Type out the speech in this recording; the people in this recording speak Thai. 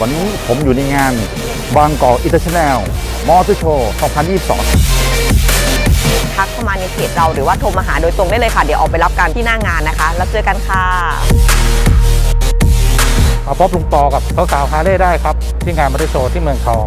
วันนี้ผมอยู่ในงานบางกอกอินเตอร์เนชั่นแนลมอเตอร์โชว์ 2022 ทักเข้ามาในเพจเราหรือว่าโทรมาหาโดยตรงได้เลยค่ะ เดี๋ยวออกไปรับกันที่หน้างานนะคะ แล้วเจอกันค่ะมาพบลุงปอกับสาวๆฮาเล่ได้ครับ ที่งานมอเตอร์โชว์ที่เมืองทอง